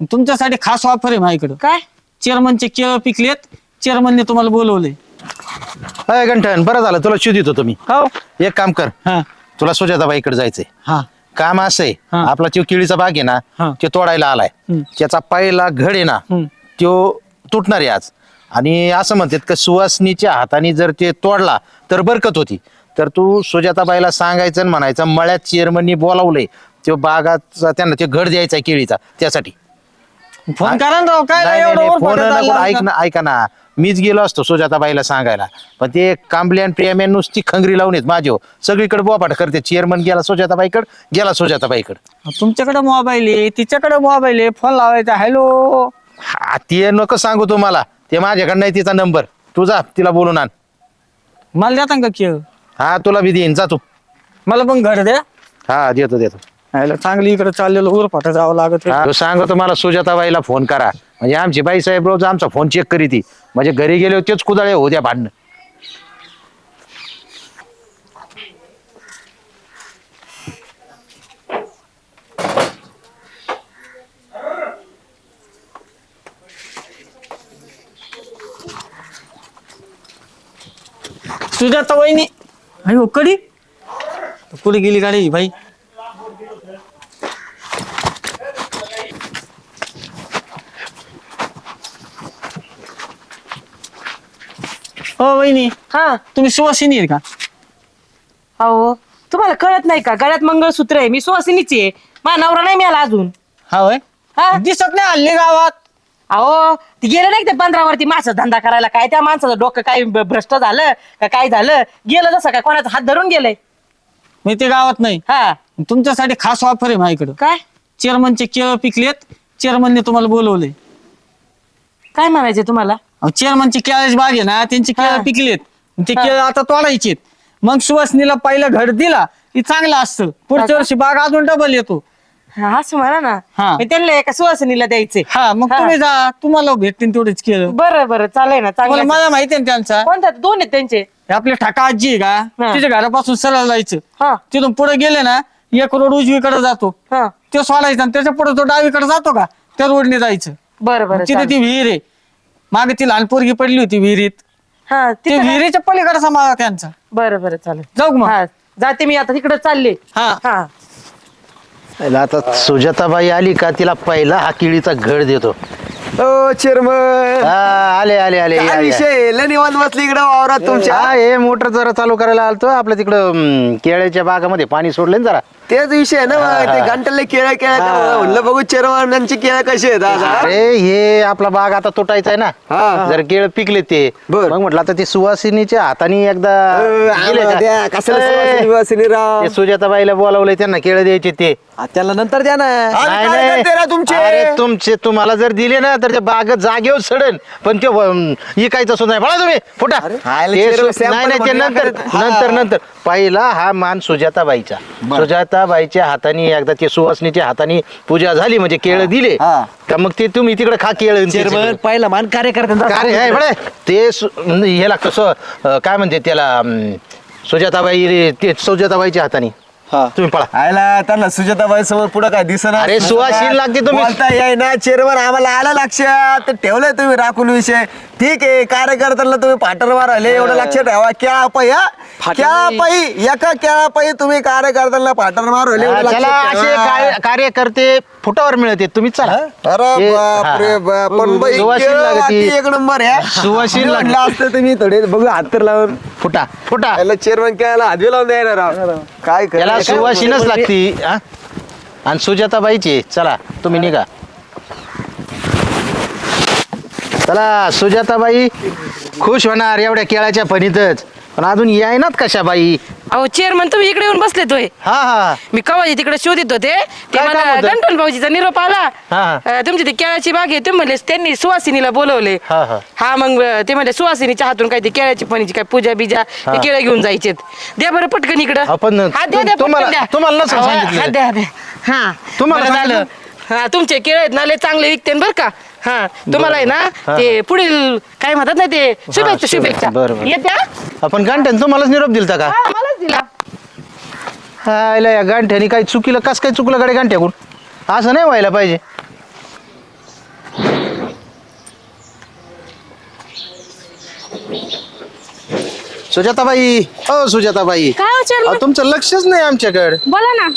तुमच्यासाठी खास ऑफर आहे माझ्याकडं. काय? चेअरमनचे केळ पिकलेत चेअरमनने तुम्हाला बोलवले अय गंठन बरं झालं तुला शोध देतो तुम्ही हो. एक काम कर. हा. तुला सुजाताबाईकडे जायचंय. हा. काम असं आहे. हा. आपला तो केळीचा बाग आहे ना हा. तो तोडायला आलाय. हम्म. त्याचा पहिला घड आहे ना हम्म. तो तुटणार आहे आज. आणि असं म्हणतात का सुवासनीच्या हाताने जर ते तोडला तर बरकत होती. तर तू सुजाताबाईला सांगायचं आणि म्हणायचं मळ्यात चेअरमननी बोलावलंय तो बागाचा त्यांना ते घड द्यायचा आहे केळीचा त्यासाठी. फोन करा ना राव काय नाही, नाही, एवढं नाही, वर फोन नको, ऐक ना ऐका ना. मीच गेलो असतो सुजाताबाईला सांगायला. पण ते कांबले आणि प्रेम्या नुसती खंगरी लावून येत माझी हो. सगळीकडे बोपाट करते. चेअरमन गेला सुजाताबाईकडे गेला सुजाताबाईकडे तुमच्याकडे मोबाईल आहे तिच्याकडे मोबाईल आहे फोन लावायचा. हॅलो हा ते नको सांगू तुम्हाला ते माझ्याकडे नाही तिचा नंबर तू जा तिला बोलून आण. मला देता का केळ हा तुला बी देईन. जा तू. मला पण घर द्या. हा देतो देतो. ह्याला चांगली इकडे चाललेलं ऊर फाटा जावं लागत हा, तो सांगतो मला सुजाताबाईला फोन करा. म्हणजे आमची बाई साहेब रोज आमचा फोन चेक करी ती म्हणजे घरी गेले तेच कुदाळे होऊ द्या भांडणं. सुजाता वहिनी अयो कडी? कुठे गेली गाडी ही हो वहिनी हा. तुम्ही सुवासिनी आहे का? अहो तुम्हाला कळत नाही का? गळ्यात मंगळसूत्र आहे. मी सुवासिनीची आहे. माझा नवरा नाही मिळाला अजून. हा होय? हा. दिसत नाही हल्ली गावात. अहो ती गेले नाही का ते बंदरावरती मासा धंदा करायला काय? त्या माणसाचं डोकं काय भ्रष्ट झालं का काय झालं? गेलं जसं काय कोणाचा हात धरून गेलंय. मी ते गावात नाही. हा. तुमच्यासाठी खास ऑफर आहे माझ्याकडं. काय? चेअरमनचे केळ पिकलेत. चेअरमनने तुम्हाला बोलवले काय म्हणायचे तुम्हाला? चेअरमनची केळाची बाग आहे ना त्यांची केळ. पिकलेत. ते. केळ आता तोडायचेत. मग सुवासनीला पहिला घड दिला की चांगलं असतं. पुढच्या? वर्षी बाग अजून डबल येतो. हा, असं म्हणा ना. मी त्यांना एका सुवासिनीला द्यायचे. हा मग. तुम्ही जा तुम्हाला भेटतील तेवढेच केळ. बरं बरं चालेल ना तुम्हाला चांगलं मला माहिती आहे ना त्यांचा. कोणत्या दोन आहेत त्यांचे. हे आपले ठाका आजी आहे हा. का तिच्या घरापासून सरळ जायचं. हा. तिथून पुढे गेले ना एक रोड उजवीकडे जातो. हा. तो सोडायचा आणि त्याच्या पुढे तो डावीकडे जातो का? त्या रोडने जायचं. बरं बरं तिथे चालेल. ती विहीर आहे. मागे ती लहान पोरगी पडली होती विहिरीत. हा ते तिथं? विहिरीच्या पलीकडे समाजा त्यांचा. बरं बरं चालेल. जाऊ का मग? हा जाते मी आता तिकडे चालले. हा. हा. पहिला आता सुजाताबाई आली का तिला पहिला हा केळीचा घड देतो. ओ चेअरमन हा, आले आले आले काय या, या. विषय लय निवांत बसली इकडे वावरात तुमच्या. हा हे मोटर जरा चालू करायला आलतो आपल्या तिकडं केळ्याच्या बागामध्ये पाणी सोडले ना जरा. तेच विषय आहे ना मग. ते घंटले केळ केळ म्हणलं बघू चेअरमनांची केळ कशी आहेत आज हा? अरे हे आपला बाग आता तुटायचा आहे ना. जर केळ पिकले ते बर. मग म्हटलं आता ते सुवासिनीच्या हाताने एकदा अ, गेले आम्हाला द्या, का? कशाला ए, सुवासिनी बिवासिनी राव? ते सुजाताबाईला बोलावलंय त्यांना केळ द्यायचे ते त्याला नंतर द्या ना आज नाही, काय नाही. करते रा तुमचे अरे तुमचे तुम्हाला जर दिले ना तर ते बाग जागेवर सडेल पण ते अं, इकायचं सुद्धा नाही बघा तुम्ही फुटा अरे, खायला ते चेहऱ्यावर सु- sample नाही नाही ते नंतर. नंतर नंतर पहिला हा मान सुजाताबाईचा. सुजाताबाईच्या हाताने एकदा ते सुवासनीच्या हाताने पूजा झाली म्हणजे केळ दिले. हा. का मग ते तुम्ही तिकडे खा केळ चेअरमन. पहिला मान कार्यकर्त्यांचा बळे ते सु- हे लागतं स- अं, काय म्हणते त्याला अं, सुजाताबाई ते सुजाताबाईच्या हाताने. तुम्ही पळा. आयला त्यांना सुजाताबाई समोर पुढे काय दिसना? अरे, सुवासीन लागते तुम्ही. बोलता ना चेअरमन आम्हाला आलं लक्षात. तर ठेवलंय तुम्ही राखून विषय. ठीक आहे कार्यकर्त्यांना तुम्ही पाटर मारले एवढं लक्षात ठेवा. क्या पै हा. क्या पै एका क्या पै तुम्ही कार्यकर्त्यांना पाटर मारले चला असे. कार्य- कार्यकर्ते फुटावर मिळते तुम्ही चला. अरे हे- बाप रे हा. बाप. पण बाई केळं लागती. एक नंबर आहे. सुवासीन मी लागती. म्हणलं असतं तुम्ही थोडे बघू हात तर लावून. फुटा फुटा. याला चेअरमन काय हातवी लावून द्यायला राव. काय त्याला काय- सुवासीनच लागती. हा? आणि सुजाताबाईची. चला तुम्ही निघा. चला सुजाताबाई खुश होणार एवढ्या केळाच्या फणीतच. पण अजून यायनात कशा बाई अहो चेअरमन तुम्ही इकडे येऊन बसले तोय हा हा मी कवाजी तिकडे शोधित होते ते काय मला होतं? भाऊजीचा निरोप आला हा. अं, तुमची ती केळाची बाग आहे तुम्ही म्हणले त्यांनी सुवासिनीला बोलवले हा, हा. हा मग अं, ते म्हणले सुवासिनीच्या हातून काय ती केळाची पणीची काय पूजा बिजा ते केळं घेऊन जायचेत द्या बरं पटकन इकडं आपण- हा, द्या, द्या, तुम्हाला- पटकन द्या. तुम्हाला नसेल अहो, सांगितलं. हा, द्या, द्या. हा तुम्हाला बरं झालं हा तुमचे केळ आहेत ना लय चांगले विकते बरं का हा तुम्हाला आहे ना ते पुढील काय म्हणतात ना ते शुभेच्छा शुभेच्छा. बरं, येत्या? आपण गांठ्यान तुम्हालाच निरोप दिलता का? हा मलाच दिला. हायला या गांठ्याने काही चुकीला कस काय चुकलं गाडी गांठ्याकून असं नाही व्हायला पाहिजे. सुजाताबाई हो सुजाताबाई. तुमचं लक्षच नाही आमच्याकडे. बोला ना.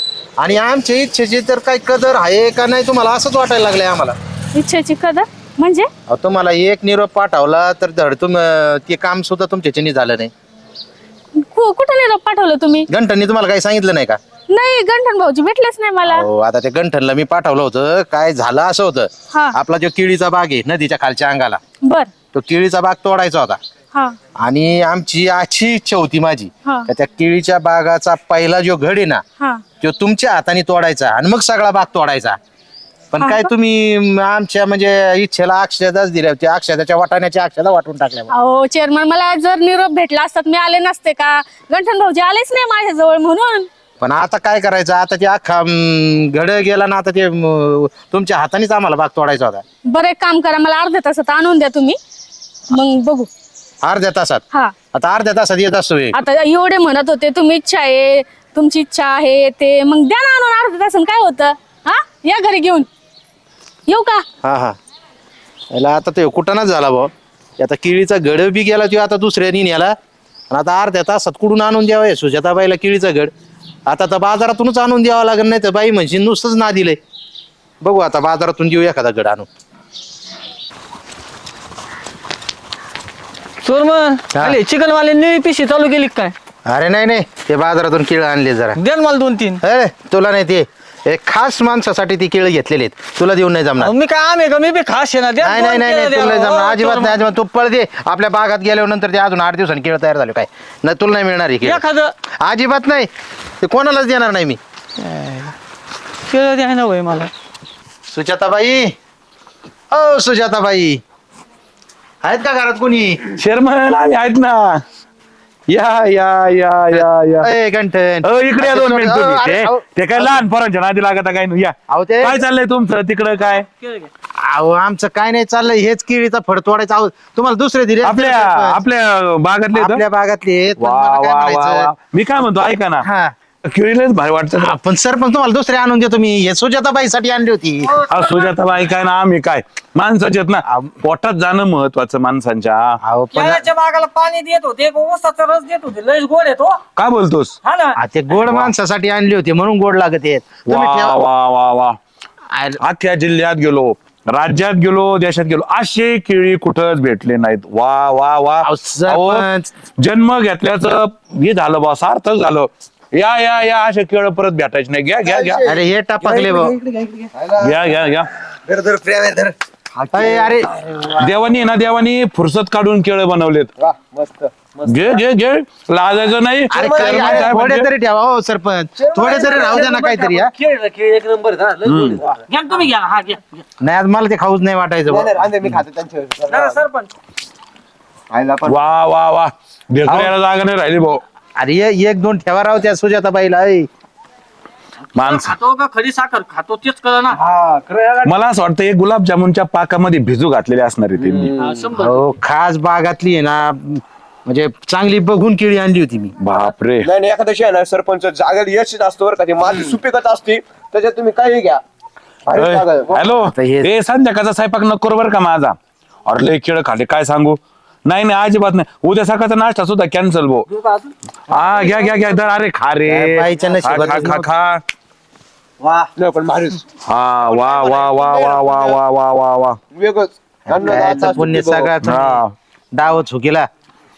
आणि आमच्या इच्छेची तर काही कदर आहे का नाही तुम्हाला असंच वाटायला लागलंय आम्हाला. इच्छेची कदर? म्हणजे? अहो, तुम्हाला एक निरोप पाठवला तर धड तुम ते काम सुद्धा तुमच्या चिनी झालं नाही. कु- कुठं निरोप पाठवलं तुम्ही? गंठननी तुम्हाला काही सांगितलं नाही का? नाही गंठन भाऊजी भेटलेच नाही मला. हो आता त्या गंठनला मी पाठवलं होतं. काय झालं असं होतं? हा. आपला जो केळीचा बाग आहे नदीच्या खालच्या अंगाला बर. तो केळीचा बाग तोडायचा होता. हा. आणि आमची अशी इच्छा होती माझी हा. का त्या केळीच्या बागाचा पहिला जो घड आहे ना हा. तो तुमच्या हाताने तोडायचा आणि मग सगळा बाग तोडायचा. पण हा. काय? तुम्ही म, आमच्या म्हणजे इच्छेला अक्षदाच दिल्या त्या अक्षदाच्या वाटाण्याच्या अक्षदा वाटून टाकल्या अहो चेअरमन मला जर निरोप भेटला असतात मी आले नसते का? गंठन भाऊजी आलेच नाही माझ्याजवळ म्हणून. पण आता काय करायचं? आता ते अख्खा म, घड गेला ना आता ते म, तुमच्या हातानेच आम्हाला बाग तोडायचा होता. बरं एक काम करा मला अर्ध्या तासात आणून द्या तुम्ही. मग बघू. अर्ध्या तासात? हा. आता अर्ध्या तासात येत असतो हे. आता एवढे म्हणत होते तुम्ही इच्छा आहे तुमची इच्छा आहे ते. मग द्या ना आणून अर्ध्या तासात काय होतं? हा? या घरी घेऊन. येऊ का? हा हा. याला आता ते कुठं झाला भाऊ. आता केळीचा घड बी गेला तो आता दुसऱ्यानी नेला आणि आता अर्ध्या तासात कुठून आणून द्यावं हे सुजाताबाईला केळीचा घड आता तर बाजारातूनच आणून द्यावं लागेल नाही तर बाई म्हणजे नुसतंच ना दिलंय. बघू आता बाजारातून देऊ एखादा घड आणून. चोर मग चिकन वाले निळी पिशी चालू केली काय? अरे नाही नाही. ते बाजारातून केळं आणले जरा. द्या ना मला दोन तीन. अरे तुला नाही ते हे खास माणसासाठी ती केळं घेतलेले आहेत. तुला देऊन नाही जमणार. अहो, मी काय आम्ही का? मी बी खास आहे ना. द्या नाही दोन नाही नाही केळं नाही द्या. तुला नाही जमणार. हो, अजिबात नाही. अजिबात तू पळ दे. आपल्या बागात गेल्यावर नंतर ते अजून आठ दिवसांनी केळं तयार झाले. काय? नाही तुला नाही मिळणार आहे केळं. एखादं. अजिबात नाही. ते कोणालाच देणार नाही मी. केळं द्या ना होय मला. सुजाताबाई. ओ सुजाताबाई. आहेत का घरात कोणी? शर्मन आम्ही आहेत ना. या या या या या. ए, गंठन अ, इकडे या दोन मिनिट तुम्ही अरे, ते- अहो, ते काय लहान पोरांच्या नादी लागत काय नाही? या. अहो, ते- काय चाललंय तुमचं? तिकडं काय? अहो आमचं काय नाही चाललंय. हेच केळीचा फड तोडायचा. आहोत तुम्हाला दुसरे दिले आपल्या आपल्या बागातले आहेत? आपल्या बागातले आहेत, पण वा मला काय वा वा म्हणायचं? वा. मी काय म्हणतो ऐका ना. हा. केळीलाच भारी वाटतं. हा, पण सर पण तुम्हाला दुसरे आणून देतो मी. हे सुजाताबाईसाठी आणली होती. सुजाता ऐकाय ना आम्ही काय? माणसाचे आहेत ना पोटात जाणं महत्वाचं माणसांच्या. अहो पण केळाच्या बागाला पाणी देत होते ऊसाचा रस देत होते. लयच गोड येतो काय बोलतोस? हा ना. हा, ते गोड माणसासाठी आणली होती म्हणून गोड लागत आहेत. वा तुम्ही ठेवा. वा वा वा. अख्ख्या जिल्ह्यात गेलो राज्यात गेलो देशात गेलो असे केळी कुठंच भेटले नाहीत. वा वा वा. अहो, सरपंच. अहो, जन्म घेतल्याचं हे झालं बा सार्थक झालं. या या या असे केळ परत भेटायचे नाही. घ्या घ्या घ्या. अरे हे टपकले भाऊ. घ्या घ्या घ्या. अरे अरे. देवानी ना देवानी फुरसत काढून केळ बनवलेत. घे घे घे. लाजायचं नाही. अरे काय- चेअरमन अरे, साहेब थोडे म्हणजे- तरी ठेवा हो सरपंच. थोडे तरी राहू द्या ना काहीतरी हा. घ्या तुम्ही घ्या हा घ्या घ्या. नाही आज मला ते खाऊच नाही वाटायचं भाऊ. मी खातो त्यांच्या जरा सरपंच. वा वा वा. ढेकऱ्याला जागा नाही राहिली भाऊ. अरे ये- एक दोन ठेवा राहू त्या सुजाताबाईला ऐ. माणसं. खातो का खरी साखर? खातो तेच कळ ना मला असं वाटतं हे गुलाबजामुनच्या पाकामध्ये भिजू घातलेले असणार आहे त्यांनी. हा, शंभर हो खास बागातली आहे ना म्हणजे चांगली बघून केळी आणली होती मी. बापरे. नाही नाही एखाद्याशी आहे ना सरपंच जागेला यश असतो बरं का ते माती सुपिकत असते त्याच्यात तुम्ही काही घ्या. जागा. हॅलो आता हे- हे संध्याकाळचा स्वयंपाक नको बरं का माझा? अरे लय केळ खाले काय सांगू? नाही नाही अजिबात नाही. उद्या सकाळचा नाश्ता सुद्धा कॅन्सल भो हा घ्या घ्या घ्या अरे खा काय रे बाईच्या खा, खा खा नव्हतं. खा. वा. नाही पण भारीच हा वा वा वा वा वा वा वा वा वा. पुण्य ते भाऊ. सगळ्यात हा. डाव चुकीला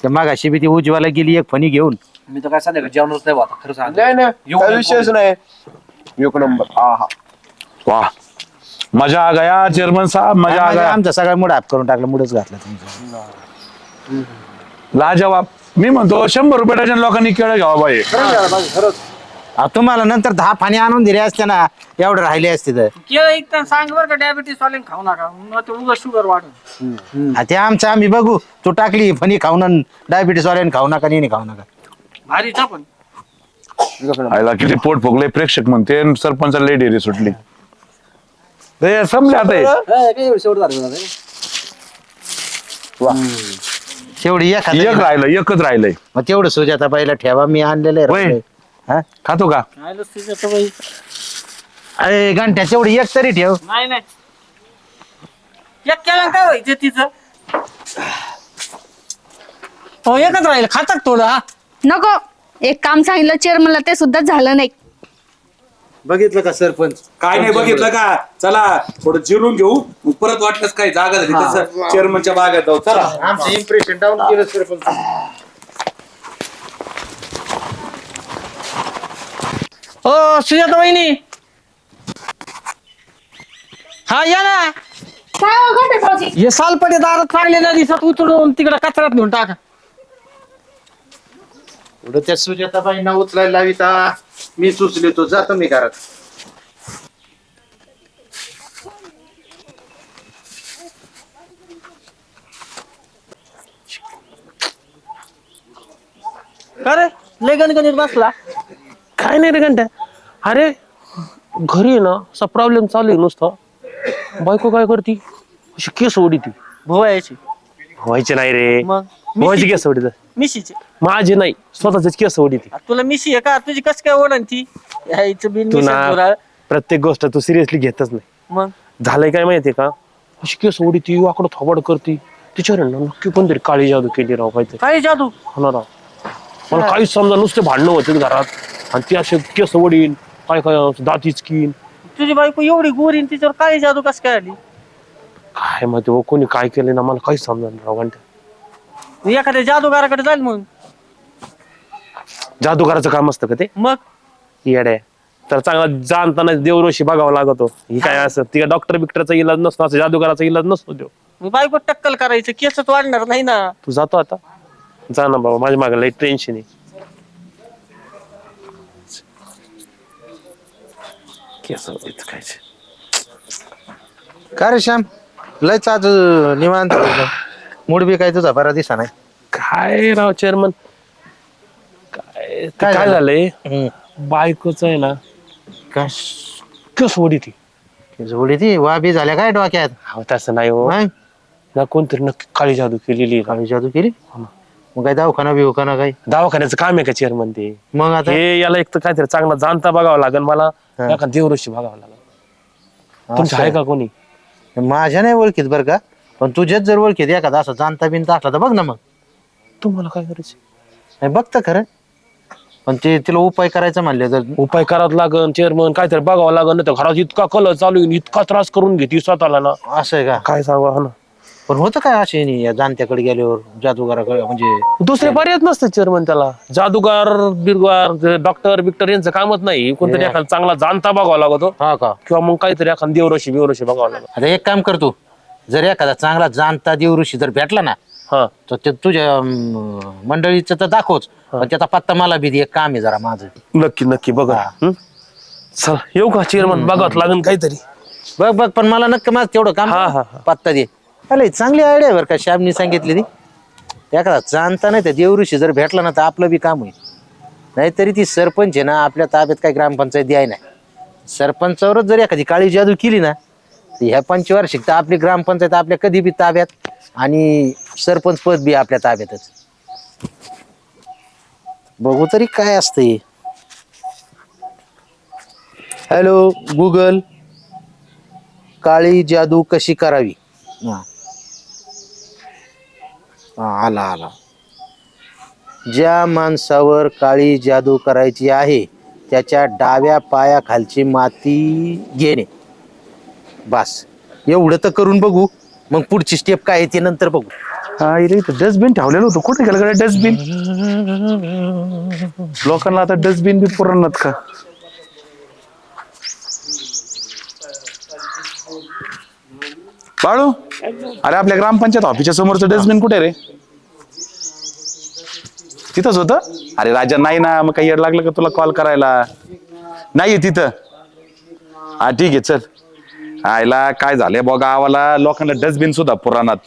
त्या मागाशी बी ती उजवाला गेली एक फणी घेऊन. मी तर काय सांगितलं जेवणच नाही वाटत खरं सांग नाही नाही काही विषयच नाही. एक नंबर. हा हा. वा. मजा आ गया चेअरमन साहेब. मजा आ गया. आमचा सगळा मुड आप करून टाकला मुडच घातला तुमचा. लाजवाब. मी म्हणतो शंभर रुपये डझन लोकांनी केळं घ्यावा बाई. तुम्हाला नंतर दहा फाणी आणून दिले असते ना एवढे राहिले असते तर. केळ एक तर सांग बरं का डायबिटीस वाल्याने खाऊ नका. मग ते उगा शुगर वाढून आ, ते आमचं आम्ही बघू. तू टाकली फणी खाऊन डायबिटीस वाल्याने खाऊ नका नाही खाऊ नका. भारीचा पण. आयला किती पोट फुगले प्रेक्षक म्हणते आणि सरपंचाला लई डेरी सुटली. ते संपले आता हे. एक एखादं राहिलं एकच राहिलंय. मग तेवढं सुजाता बाईला ठेवा मी आणलेलं होय. आहे हा? खातो का. अरे घंट्या तेवढी एक तरी ठेव. नाही नाही. एक केलं काय व्हायचं तिचं? हो एकच राहील. खातात थोडं हा. नको. एक काम सांगितलं चेअरमनला ते सुद्धा झालं नाही. बघितलं का सरपंच? काय नाही बघितलं का? चला थोडं जिरून घेऊ. मग परत वाटलंच काही जागा झाली तसं चेअरमनच्या बागेत जाऊ. चला. आमचं इम्प्रेशन डाऊन केलं सरपंच. ओ सुजाता वहिनी हा या ना. काय हो, घंटे भाऊजी? हे सालपटे दारात चांगलेल्या दिवसात उचलून तिकडे कचऱ्यात घेऊन टाका. एवढं त्या सुजाताबाईंना उचलायला लाविता. मी सुचले तो जातो मी घरात. का रे? लय गणगणित बसला. काय नाही रे घंटा अरे घरी आहे ना असा प्रॉब्लेम चालू आहे नुसतं. बायको काय करती? अशी केस ओढीती. भोवायची. व्हायचे नाही रे. मग? व्हायची केस ओढीत मिशीची. माझे नाही स्वतःच केस ओढीती आ, तुला मिशी आहे का? तुझी कस काय ओढण ती? यायचं बिन तू मिशन ना जुराळ. प्रत्येक गोष्ट तू सिरियसली घेतच नाही. मग? झालंय काय माहितीये का? अशी केस ओढीती वाकडं थोबड करती. तिच्यावर आहे ना नक्की कोणतरी काळी जादू केली राव काहीतरी काय जादू? होणार राव. मला काहीच समजा नुसते भांडणं होते घरात. आणि ती असे केस ओढीन काय काय दाती स्किन तुझी बायको एवढी गोरी आणि तिच्यावर काय जादू कस काय आली? काय माहिती हो कोणी काय केलं ना मला काहीच समजा राव घंटा एखाद्या जादूगाराकडे जाईल मग जादूगाराचं काम असतं का ते? मग? येड्या. तर चांगला जाणताना देवऋषी बघावं लागतो. ही काय असं ती डॉक्टर बिक्टरचा इलाज नसतो असं जादूगाराचा इलाज नसतो तो मी बायको टक्कल करायचं केसच वाढणार नाही ना. तू जातो आता. जा ना बाबा माझ्या मागे लई टेन्शन आहे. केस वळीत खायचे. का रे श्याम? लयच आज निवांत मूड बी काय तुझा बरा दिसा नाही काय राव चेअरमन काय ते काय काय झालं? झालंय? बायकोच आहे ना काय केस ओढी ती? जोडी ती? वा बी झाल्या काय डोक्यात? अहो, तसं नाही हो. नाही? ना कोणतरी नक्की काळी जादू केलेली आहे. काळी जादू केली? मग काय दवाखाना बिवखाना काय? दवाखान्याचं काम आहे का चेअरमन ते? मग आता? हे याला एक तर काहीतरी चांगला जाणता बघावं लागेल मला. हा. एका देवऋषी बघावं लागेल. तुमच्या आहे. का कोणी? माझ्या नाही ओळखीत बरं का. पण तुझ्याच जर ओळखीत एखादा असं जाणता बिनता असला तर बघ ना मग. तुम्हाला काय करायचं? नाही बघतं खरं. पण ते तिला उपाय करायचा म्हणले तर. उपाय करावं लागन चेअरमन काहीतरी बघावं लागन नाही तर घरात इतका कलर चालू आहे, इतका त्रास करून घेते स्वतःला ना. असं आहे का? काय सांगा ना. पण होतं काय असे नाही या जाणत्याकडे गेल्यावर जादूगाराकडे म्हणजे दुसरे पर्यायच नसतं चेअरमन त्याला. जादूगार बिरगार डॉक्टर बिक्टर यांचं कामच नाही. कोणतरी एखादा चांगला जाणता बघावा लागतो. हा का? किंवा मग काहीतरी एखादा देवऋषी बिवऋषी बघावं लागत. आता एक काम करतो जर एखादा चांगला जाणता देवऋषी जर भेटला ना हा. तर ते तुझ्या अं, मंडळीचं तर दाखवच. पण त्याचा पत्ता मला बी दे. एक काम आहे जरा माझं. नक्की नक्की बघा. हं? चला येऊ का चेअरमन बघावं लागेल काहीतरी. बघ बघ पण मला नक्की माझं तेवढं काम हा, हा, हा. पत्ता दे. अरे चांगली आयडिया बरं का श्यामनी सांगितली ती. एखादा जाणता नाही तर देवऋषी जर भेटला ना तर आपलं बी काम होईल. नाहीतरी ती सरपंच आहे ना आपल्या ताब्यात काही ग्रामपंचायत द्याय नाही. सरपंचावरच जर एखादी काळी जादू केली ना ह्या पंचवार्षिक तर आपली ग्रामपंचायत आपल्या कधी बी ताब्यात आणि सरपंच पद बी आपल्या ताब्यातच. बघू तरी काय असते हॅलो गुगल काळी जादू कशी करावी? हा. हा, आला आला. ज्या माणसावर काळी जादू करायची आहे त्याच्या डाव्या पायाखालची माती घेणे. बस. एवढं तर करून बघू. मग पुढची स्टेप काय आहे ते नंतर बघू. हा इथे डस्टबिन ठेवलेलं होतं. कुठे गेलं कडे डस्टबिन लोकांना आता डस्टबिन बी पुरणार का? बाळू अरे आपल्या ग्रामपंचायत ऑफिसच्या समोरचं डस्टबिन कुठे रे? तिथंच होतं? अरे राजा नाही ना मग काही येड लागलं का तुला कॉल करायला? नाही तिथं. हा ठीक आहे चल. आयला काय झालंय बघा गावाला लोकांना डस्टबिन सुद्धा पुराणात.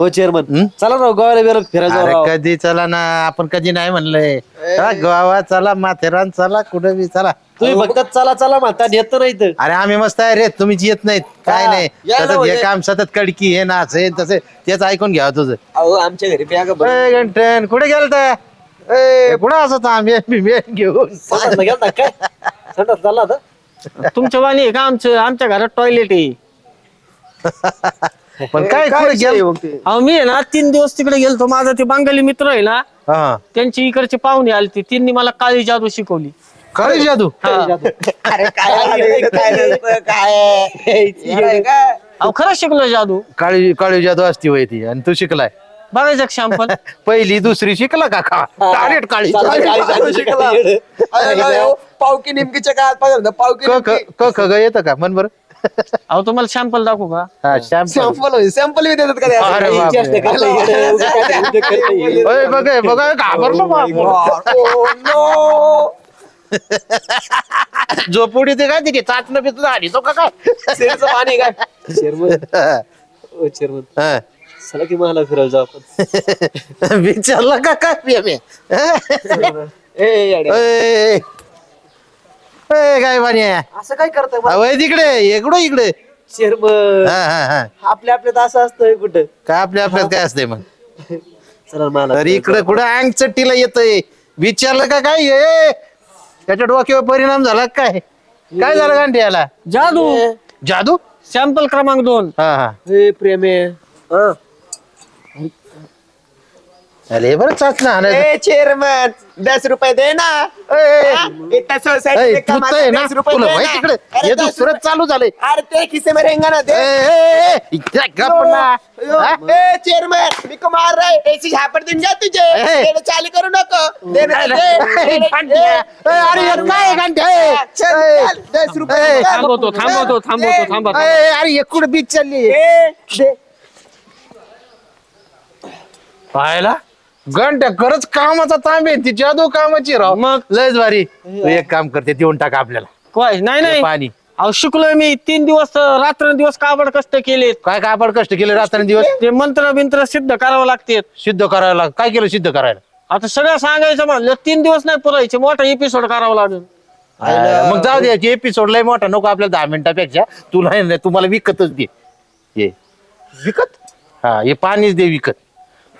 हो चेअरमन चला राव गोव्याला बिरा फिरायला जाऊ अरे राव. कधी चला ना आपण कधी नाही म्हणलंय चला गोवा चला माथेरान चला कुठे बी चला. तुम्ही फक्त चला चला म्हणता येत नाही तर अरे आम्ही मस्त आहे रे तुम्हीच येत नाहीत काय हा, नाही. सतत हे म्हणजे. काम सतत कडकी हे नाच हे तसे तेच ऐकून घ्या तुझं. अहो आमच्या घरी बॅग ए, गंठन कुठे गेलता? ए कुठं असत आम्ही घेऊन. काय? संडास आता तुमच्या वाणी आहे का आमचं? आमच्या घरात टॉयलेट आहे. पण काय गेल अहो मी आहे ना तीन दिवस तिकडे गेलतो. माझा ते बांगाली मित्र आहे ना हा. त्यांची इकडचे पाहुणे आले त्यांनी मला काळी जादू शिकवली. काय जादू? अरे काय काय काय काय अहो खरंच शिकलो जादू. काळी काळी जादू असती वय ती. आणि तू शिकलाय. बघायचं शॅम्पल पहिली दुसरी शिकला का? का? डायरेक्ट काळी जादू. शिकला. अरे काय हो, पावकी निमकीच्या काळात पाहिजे पावकी क ख क ख ग येतं का? मन बरं. अहो तुम्हाला शॅम्पल दाखवू का? हा शॅम्पल सॅम्पल सॅम्पल बी देतात का ते? अरे बापरे. ओय, बघ हे, बघ हे, घाबरलो Oh, no. झोपुडी ते काय तिथे? चाचणं बिचणं आली तो का काय? शेरचं पाणी काय? चेअरमन ओ चेअरमन हा. चला की मला फिरायला जाऊ आपण. विचारलं का काय? प्रेमी ए काय पाणी आहे असं काय करताय? बा? अवय तिकडे इकडं? इकडे हा हा हा. आपल्या आपल्यात असं असतंय कुठं? काय आपल्या आपल्यात काय असतंय मग? चला मला तर इकडे कुठं अंग चट्टीला येतय? विचारलं का काय? हे त्याच्या डोक्यावर परिणाम झाला का काय? काय झालं गांठी याला? जादू. जादू? सॅम्पल क्रमांक दोन. हा हा. प्रेमे हा. अरे बरं चाचणं आणायचं. ए चेअरमन दस रुपये दे ना ए, हा? इतना सोसायटी ए, में तू कमाता तर आहे ना दस रुपये तुला दे माहिती ना. इकडे अरे हे दस दुसरं रुपये- चालू झालंय अरे ते खिसे में रहेगा ना ए, दे ए, ए, इकडे गप ना. हा? ए चेअरमन मी को मार रहा है ऐसी झापड़ दूं जा तुझे ए. चाली करू नको दे ना, दे. ए, घंटे. ए, अरे हे काय घंटे चल, चल, दस रुपये ए, दे. थांबवतो थांबवतो थांबवतो थांबवतो अरे एकूण बीच चालली ए, दे. पाहायला घंट्या खरंच कामाचा तांब आहे. ती जादू कामाची राव. मग? लयच भारी. तू एक काम करते देऊन टाक आपल्याला. काय? नाही नाही. पाणी. अहो शिकलोय मी तीन दिवस रात्र दिवस काबड कष्ट केलेत. काय काय आपण कष्ट केले रात्रंदिवस? ते मंत्र बिंत्र सिद्ध करावं लागते सिद्ध करायला काय केलं सिद्ध करायला? आता सगळं सांगायचं म्हणलं तीन दिवस नाही पुरायचे मोठा एपिसोड करावा लागेल. मग जाऊ दे एपिसोड लय मोठा नको आपल्याला दहा मिनिटापेक्षा. तुला हे नाही, तुम्हाला विकतच दे. ये. विकत? हा हे पाणीच दे विकत.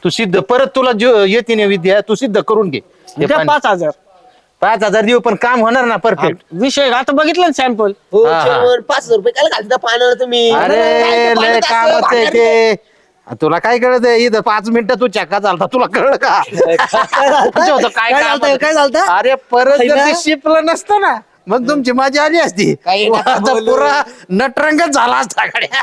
तू सिद्ध परत तुला जो येते ना विद्या तू सिद्ध करून घे. हे द्या पाणी- पाच हजार. पाच हजार देऊ पण काम होणार ना परफेक्ट विषय आता बघितलं ना सॅम्पल हो हा, हा. पाच हजार रुपये काय घालता पाण्याला तुम्ही? अरे काय ते लय पाण्यात काम असं आहे भांडण ते. तुला काय कळत इथं पाच मिनिटं तू चक्का चालता. तुला कळलं का? होतं काय झालतं, काय झालतं? अरे परत जर ना? ते शिपलं नसतं ना मग तुमची मजा आली असती. काही नका आता बोलू. पुरा नटरंगच झाला असता गाड्या.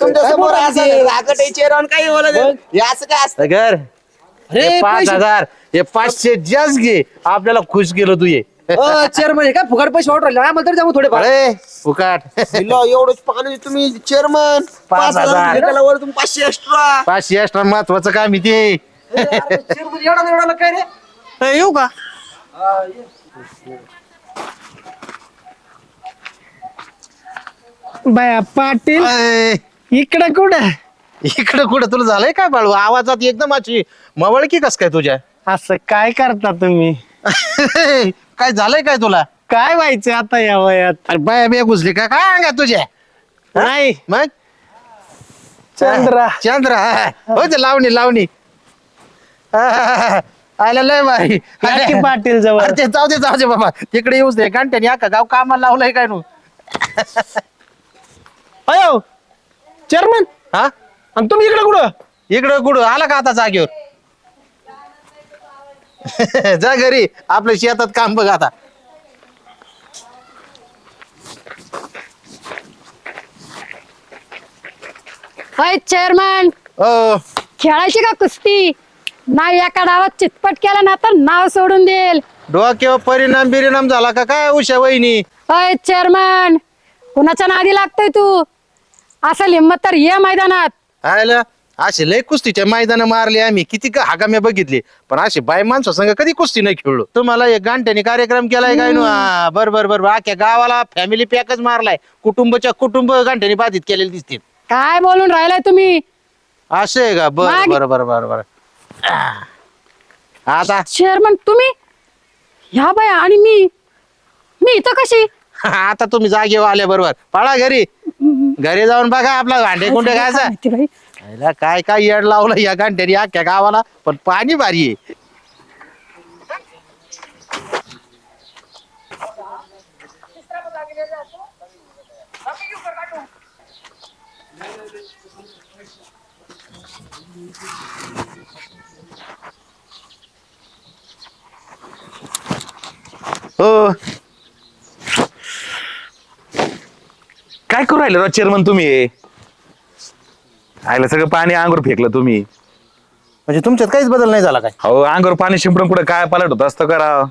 तुमच्यासमोर असं रागट चेअरमन काही बोलत आहे. हे असं काय असतं? घर. हे पाच हजार. हे पाचशे जास्त घे. आपल्याला खुश केलं तू ये. चेअरमन हे काय फुकट पैसे वाटू राहिले. आम्हाला तरी मग थोडे अरे फुकाट. दिलं एवढं पाणी तुम्ही चेअरमन पाच हजार. त्याला वर तुम्ही पाचशे एक्स्ट्रा पाचशे एक्स्ट्रा महत्वाचं काम आहे ते. चेअरमन एवढा एवढा काय रे. येऊ का? बाया पाटील अय, इकडं कुठं? इकडं कुठं? तुला झालंय काय बाळू? आवाजात एकदम अशी मवळकी कस काय तुझ्या? असं काय करता तुम्ही? काय झालंय काय तुला? काय व्हायचं आता या वयात? अरे बाया बिया घुसली का? काय अंगा तुझ्या? नाही. मग? चंद्रा. चंद्र हा. ते लावणी लावणी. आला लय या की पाटील जवळ. अरे ते जाऊ दे जाऊ दे बाबा. तिकडे येऊच दे. घंट्याने अख्खा गाव कामाला लावलंय काय नु? अयो चेअरमन हा? आणि तुम्ही इकडे कुठं? इकडं कुठं? आला का आता जागेवर? जा घरी. आपल्या शेतात काम बघ आता. होय चेअरमन ओ खेळायची का कुस्ती? नाही एका डावात चितपट केला ना तर नाव सोडून देईल. डोक्यावर परिणाम बिरिणाम झाला का? काय उषा वहिनी? होय चेअरमन कुणाच्या नादी लागतोय तू? असं हिंमत तर ये मैदानात. आयला असे लय कुस्तीच्या मैदान मारले आम्ही. किती का हागाम्या बघितले. पण असे बाय माणसं संग कधी कुस्ती नाही खेळलो. तुम्हाला एक गांठ्याने कार्यक्रम केलाय काय नु? हा, बर बर बर अख्ख्या गावाला फॅमिली पॅकच मारलाय. कुटुंबच्या कुटुंब गांठ्याने बाधित केलेले दिसतील काय बोलून राहिलाय तुम्ही? असं आहे का? बर मागे- बर बर बर बर. आता? चेअरमन तुम्ही? ह्या बाया आणि मी. मी इथं कशी? आता तुम्ही जागेवर आल्या बरोबर. पळा घरी. घरी जाऊन बघा आपला भांडे कुंडे माहिती बाई. याला काय काय येड लावलं या घंट्याने अख्ख्या गावाला. पण पाणी भारी आहे. हो. काय करू राहिले राव चेअरमन तुम्ही? आयला सगळं पाणी अंगावर फेकलं तुम्ही. म्हणजे तुमच्यात काहीच बदल नाही झाला काय? हो अंगावर पाणी शिंपडून कुठं काय पालट होत असतं करा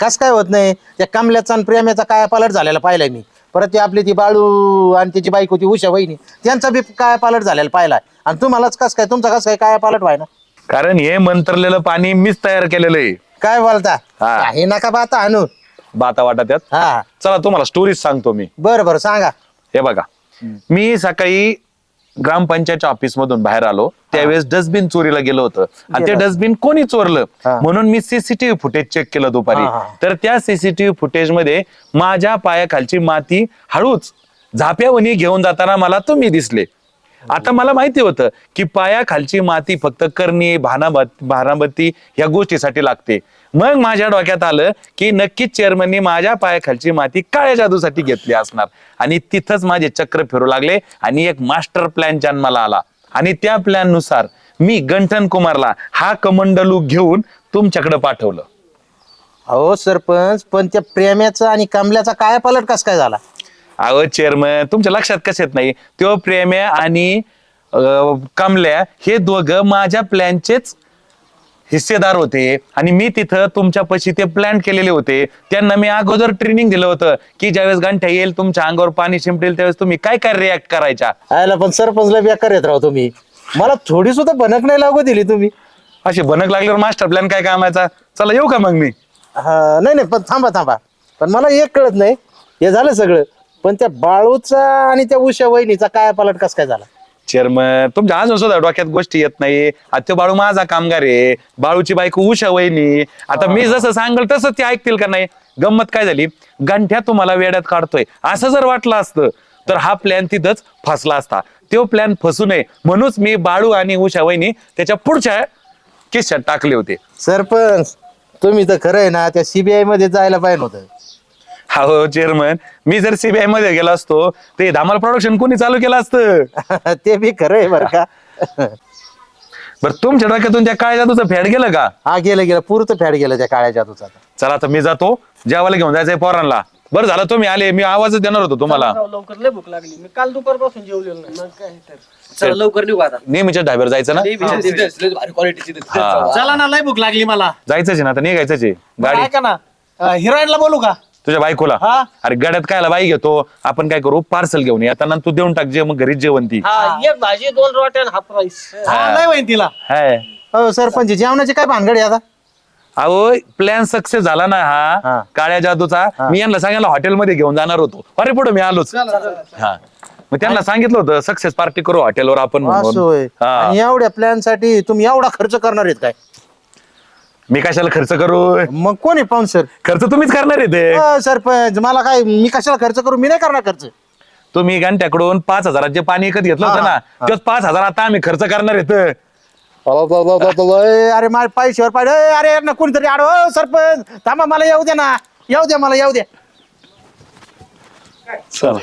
कस काय होत नाही? त्या कमल्याचा आणि प्रेमाचा काय पालट झालेला पाहिलाय मी. परत ती आपली ती बाळू आणि त्याची बायको ती उषा वहिनी त्यांचा बी काय पालट झालेला पाहिलाय. आणि तुम्हालाच कस काय तुमचा कस काय काय पालट व्हाय ना कारण हे मंत्रलेलं पाणी मीच तयार केलेलं आहे. काय बोलता? हा. काही नका बाता आणू. बाता वाटा त्यात. हा. चला तुम्हाला स्टोरीज सांगतो मी. बरं बरं सांगा. हे बघा. मी सकाळी ग्रामपंचायतच्या ऑफिस मधून बाहेर आलो. त्यावेळेस डस्टबिन चोरीला गेलो होतं. आणि ते डस्टबिन कोणी चोरलं. म्हणून मी सीसीटीव्ही फुटेज चेक केलं दुपारी. तर त्या सीसीटीव्ही फुटेजमध्ये माझ्या पायाखालची माती हळूच झाप्यावणी घेऊन जाताना मला तुम्ही दिसले. आता मला माहिती होतं की पायाखालची माती फक्त करणी भानाबत भानाबत्ती या गोष्टीसाठी लागते. मग माझ्या डोक्यात आलं की नक्कीच चेअरमननी माझ्या पायाखालची माती काळ्या जादूसाठी घेतली असणार. आणि तिथंच माझे चक्र फिरू लागले आणि एक मास्टर प्लॅन जन्माला आला. आणि त्या प्लॅननुसार मी गंठन कुमारला हा कमंडलू घेऊन तुमच्याकडे पाठवलं. अहो सरपंच पण त्या प्रेमाचा आणि कमल्याचा काय पालट कस काय झाला? अहो चेअरमन तुमच्या लक्षात कसं येत नाही? तो प्रेम्या आणि अं, कमल्या हे दोघं माझ्या प्लॅनचेच हिस्सेदार होते आणि मी तिथं तुमच्यापाशी ते प्लॅन केलेले होते. त्यांना मी अगोदर ट्रेनिंग दिलं होतं की ज्यावेळेस गंठ्या येईल तुमच्या अंगावर पाणी शिंपडेल त्यावेळेस तुम्ही काय काय रिॲक्ट करायच्या? आयला पण सरपंचला बेकार येत राव तुम्ही. मला थोडी सुद्धा भनक नाही लागू दिली तुम्ही. असे भनक लागल्यावर मास्टर प्लॅन काय कामाचा? चला येऊ का मग मी? हा नाही नाही पण थांबा थांबा. पण मला एक कळत नाही. हे झालं सगळं. पण त्या बाळूचा आणि त्या उषा वहिनीचा काय पालट कस काय झाला? चेअरमन तुमच्या अजून सुद्धा डोक्यात गोष्टी येत नाही. आता तो बाळू माझा कामगार आहे. बाळूची बायको उषा वहिनी आता मी जसं सांगल तसं ते ऐकतील का नाही? गंमत काय झाली? गंठ्या तुम्हाला वेड्यात काढतोय. असं जर वाटलं असतं तर हा प्लॅन तिथंच फसला असता. तो प्लॅन फसू नये. म्हणूनच मी बाळू आणि उषा वहिनी त्याच्या पुढच्या किस्सात टाकले होते. सरपंच तुम्ही तर खरं आहे ना त्या सीबीआयमध्ये जायला पाहिजे होतं. हो चेअरमन मी जर सीबीआयमध्ये गेला असतो ते धामाल प्रोडक्शन कोणी चालू केलं असतं? ते बी खरं आहे बरं का. बरं तुमच्या डोक्यातून त्या काळ्या जादूचं फॅड गेलं का? हा गेलं गेलं. पुरतं फॅड गेलं त्या काळ्या जादूचा आता. चला आता मी जातो. जेवायला घेऊन जायचंय पोरांना. बरं झालं तुम्ही आले. मी आवाजच देणार होतो तुम्हाला. राव, लवकर. लय भूक लागली. मी काल दुपारपासून जेवलेलो नाही. मग काय तर. चला लवकर निघू आता. नेहमीच्या ढाब्यावर जायचं ना? हा. चला ना लय भूक लागली मला. जायचंच आहे ना आता निघायचंच आहे. गाडी. ऐका ना. हिरोईनला बोलू का? तुझ्या बायकोला? हा. अरे गाड्यात कायला बाई घेतो? आपण काय करू? पार्सल घेऊन ये. येताना तू देऊन टाक जे मग घरीच जेवण ती हा एक भाजी दोन रोट्या हा. लय होईन तिला. हाय. हो सरपंच जेवणाची काय भानगड आहे आता? अहो प्लॅन सक्सेस झाला ना हा. हा. काळ्या जादूचा. मी यांना सांगायला हॉटेलमध्ये घेऊन जाणार होतो. अरे पुढे मी आलोच. हा. मग त्यांना सांगितलं होतं सक्सेस पार्टी करू हॉटेलवर आपण म्हणून. असं होय. हा. आणि एवढ्या प्लॅनसाठी तुम्ही एवढा खर्च करणार आहेत काय? मी कशाला खर्च करू? मग कोण आहे पाहून सर खर्च तुम्हीच करणार आहे ते. सरपंच मला काय मी कशाला खर्च करू? मी नाही करणार खर्च. तुम्ही घंट्याकडून पाच हजारात जे पाणी विकत घेतलं होतं ना तेच पाच हजार आता आम्ही खर्च करणार आहेत. ए, अरे माझ्या पैशावर पाहिजे ए, अरे ना कोणीतरी आडव. ओ, सरपंच थांबा मला येऊ द्या ना. येऊ द्या मला येऊ द्या चला.